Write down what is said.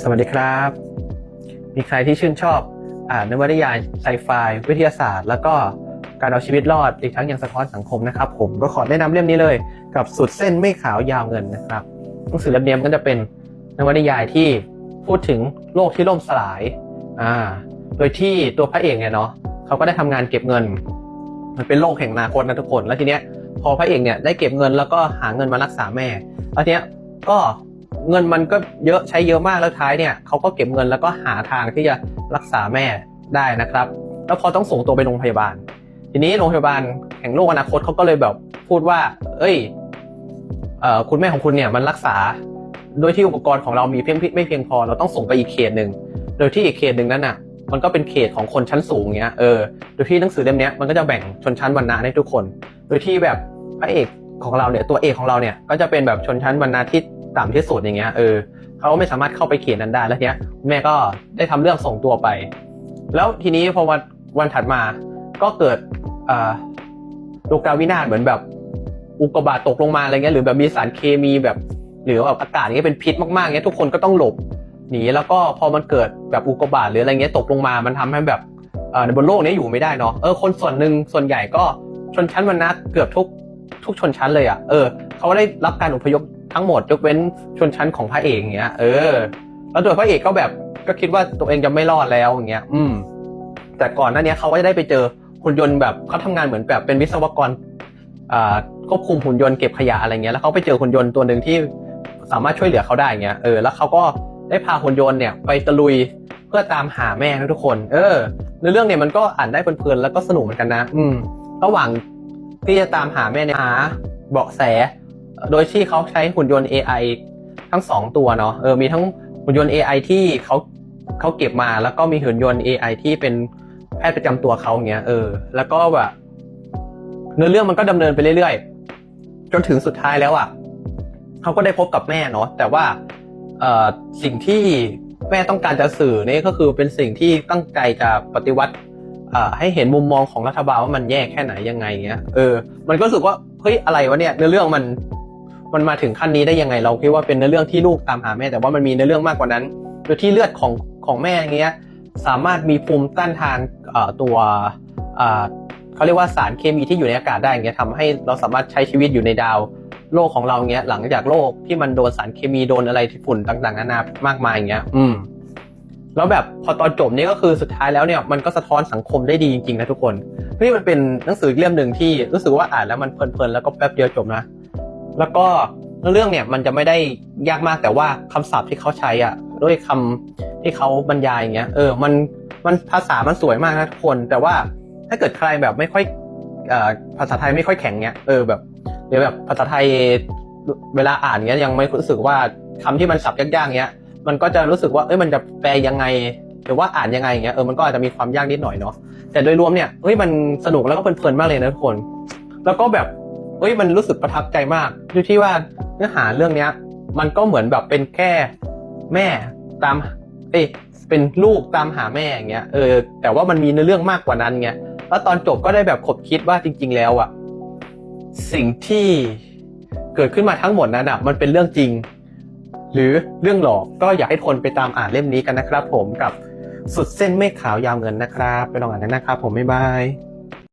สวัสดีครับ มีใครที่ชื่นชอบ อ่านนวนิยายไซไฟวิทยาศาสตร์ แล้วก็การเอาชีวิตรอดอีกทั้งยังสะท้อนสังคมนะครับ ผมก็ขอแนะนำเล่มนี้เลยกับสุดเส้นไม่ขาวยาวเงินนะครับหนังสือเล่มนี้มันก็จะเป็นนวนิยายที่พูดถึงโลกที่ล่มสลายอ่าโดยที่ตัวพระเอกเนี่ยเนาะเขาก็ได้ทำงานเก็บเงิน มันเป็นโลกแห่งอนาคตนะทุกคนแล้วทีเนี้ยพอพระเอกเนี่ยได้เก็บเงินแล้วก็หาเงินมารักษาแม่แล้วทีเนี้ยก็ เงินมันก็เยอะใช้เยอะมากแล้วท้ายเนี่ยเขาก็เก็บเงินแล้วก็หาทางที่จะรักษาแม่ได้นะครับ แล้วพอต้องส่งตัวไปโรงพยาบาล ทีนี้โรงพยาบาลแห่งโลกอนาคตเขาก็เลยแบบพูดว่า เอ้ยออคุณแม่ของคุณเนี่ยมันรักษา โดยที่อุปกรณ์ของเรามีเพียงไม่เพียงพอ เราต้องส่งไปอีกเขตหนึ่งโดยที่อีกเขตหนึ่งนั้นน่ะ มันก็เป็นเขตของคนชั้นสูงเงี้ยเออโดยที่หนังสือเล่มนี้มันก็จะแบ่งชนชั้นวรรณะให้ทุกคน โดยที่แบบพระเอกของเราเนี่ยตัวเอกของเราเนี่ยก็จะเป็นแบบชนชั้นวรรณะที่ ต่ำที่สุดอย่างเงี้ยเออเขาไม่สามารถเข้าไปเขตนั้นได้แล้วเนี้ยแม่ก็ได้ทำเรื่องส่งตัวไป แล้วทีนี้พอวันวันถัดมาก็เกิดอ่าโลกาวินาศเหมือนแบบอุกกาบาตตกลงมาอะไรเงี้ยหรือแบบมีสารเคมีแบบหรือแบบอากาศอย่างเงี้ยเป็นพิษมากๆเงี้ยทุกคนก็ต้องหลบหนีแล้วก็พอมันเกิดแบบอุกกาบาตหรืออะไรเงี้ยตกลงมามันทำให้แบบในบนโลกนี้อยู่ไม่ได้เนาะเออคนส่วนหนึ่งส่วนใหญ่ก็ชนชั้นวรรณะเกือบทุกทุกชนชั้นเลยอะเออเขาได้รับการอพยพ ทั้งหมดยกเว้นชนชั้นของพระเอกอย่างเงี้ย เออ แล้วตัวพระเอกก็แบบก็คิดว่าตัวเองจะไม่รอดแล้วอย่างเงี้ย อืม แต่ก่อนหน้านี้เขาก็จะได้ไปเจอหุ่นยนต์แบบเขาทำงานเหมือนแบบเป็นวิศวกรอ่าควบคุมหุ่นยนต์เก็บขยะอะไรเงี้ย แล้วเขาไปเจอหุ่นยนต์ตัวหนึ่งที่สามารถช่วยเหลือเขาได้เงี้ย เออ แล้วเขาก็ได้พาหุ่นยนต์เนี่ยไปตะลุยเพื่อตามหาแม่นะทุกคน เออ ในเรื่องเนี่ยมันก็อ่านได้เพลินๆแล้วก็สนุกเหมือนกันนะ อืม ระหว่างที่จะตามหาแม่เนี่ยหาเบาะแส โดยที่เขาใช้หุ่นยนต์ AI ทั้งสองตัวเนาะเออมีทั้งหุ่นยนต์ AI ที่เขาเขาเก็บมาแล้วก็มีหุ่นยนต์ AI ที่เป็นแพทย์ประจำตัวเขาอย่างเงี้ยเออ แล้วก็แบบเนื้อเรื่องมันก็ดำเนินไปเรื่อยๆ จนถึงสุดท้ายแล้วอะเขาก็ได้พบกับแม่เนาะแต่ว่าเออสิ่งที่แม่ต้องการจะสื่อนี่ก็คือเป็นสิ่งที่ตั้งใจจะปฏิวัติเออให้เห็นมุมมองของรัฐบาลว่ามันแย่แค่ไหนยังไงเงี้ยเออ มันก็รู้สึกว่าเฮ้ยอะไรวะเนี่ยเนื้อเรื่องมัน มันมาถึงขั้นนี้ได้ยังไงเราคิดว่าเป็นเนื้อเรื่องที่ลูกตามหาแม่ แต่ว่ามันมีเนื้อเรื่องมากกว่านั้นโดยที่เลือดของของแม่อย่างเงี้ยสามารถมีภูมิต้านทานตัวเขาเรียกว่าสารเคมีที่อยู่ในอากาศได้เงี้ยทำให้เราสามารถใช้ชีวิตอยู่ในดาวโลกของเราเงี้ยหลังจากโลกที่มันโดนสารเคมีโดนอะไรที่ฝุ่นต่างๆนานามากมายอย่างเงี้ย อืมแล้วแบบพอตอนจบนี่ก็คือสุดท้ายแล้วเนี่ยมันก็สะท้อนสังคมได้ดีจริงๆนะทุกคนนี่มันเป็นหนังสือเล่มหนึ่งที่รู้สึกว่าอ่านแล้วมันเพลินๆแล้วก็แป๊บเดียวจบนะ แล้วก็เรื่องเนี่ยมันจะไม่ได้ยากมากแต่ว่าคำศัพท์ที่เขาใช้อะด้วยคำที่เขาบรรยายอย่างเงี้ยเออมันมันภาษามันสวยมากนะทุกคน แต่ว่าถ้าเกิดใครแบบไม่ค่อยภาษาไทยไม่ค่อยแข็งเงี้ยเออแบบหรือแบบภาษาไทยเวลาอ่านเงี้ยยังไม่รู้สึกว่าคำที่มันสับยากๆเงี้ยมันก็จะรู้สึกว่าเอ้ยมันจะแปลยังไงหรือว่าอ่านยังไงอย่างเงี้ยเออมันก็อาจจะมีความยากนิดหน่อยเนาะแต่โดยรวมเนี่ยเอ้ยมันสนุกแล้วก็เพลินๆมากเลยนะทุกคน แล้วก็แบบ เอ้ยมันรู้สึกประทับใจมากด้วยที่ว่าเนื้อหาเรื่องเนี้ย มันก็เหมือนแบบเป็นแค่แม่ตาม เอ้เป็นลูกตามหาแม่อย่างเงี้ยเออแต่ว่ามันมีเนื้อเรื่องมากกว่านั้นไงแล้วตอนจบก็ได้แบบขบคิดว่าจริง ๆ แล้วอะสิ่งที่เกิดขึ้นมาทั้งหมดนั้นอะมันเป็นเรื่องจริง หรือเรื่องหลอกก็อยากให้ทนไปตามอ่านเล่มนี้กันนะครับ ผมกับสุดเส้นเมฆขาวยาวเงินนะครับ ไปลองอ่านกันนะครับ ผมบ๊ายบาย